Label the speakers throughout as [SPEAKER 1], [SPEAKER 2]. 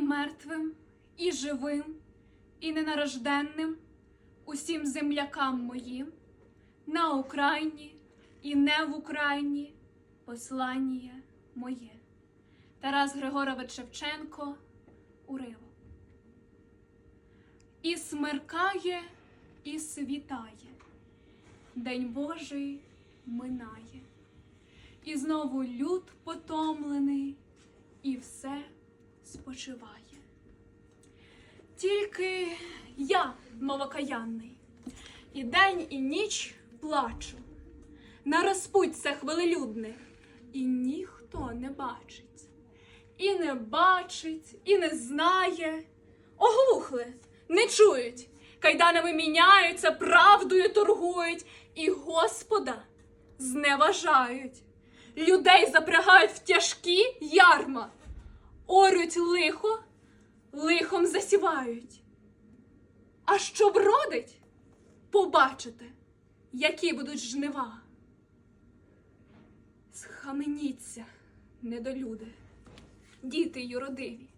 [SPEAKER 1] мертвим, і живим, і ненарожденним, усім землякам моїм, на Україні і не в Україні послання моє. Тарас Григорович Шевченко уривок. І смеркає, і світає, День Божий минає, і знову люд потомлений, і все спочиває. Тільки я, мовокаянний, і день, і ніч плачу. На розпуття хвилелюдне, і ніхто не бачить. І не бачить, і не знає. Оглухли, не чують, кайданами міняються, правдою торгують, і Господа зневажають. Людей запрягають в тяжкі ярма, орють лихо, лихом засівають. А що вродить, побачите, які будуть жнива. Схаменіться, недолюди, діти юродиві,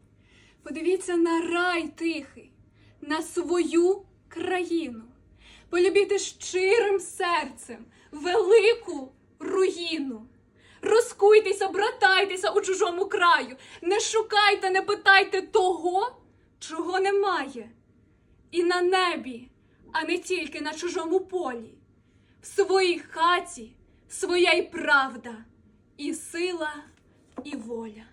[SPEAKER 1] подивіться на рай тихий, на свою країну, полюбіте щирим серцем велику братайтеся у чужому краю, не шукайте, не питайте того, чого немає. І на небі, а не тільки на чужому полі. В своїй хаті своя й правда, і сила, і воля.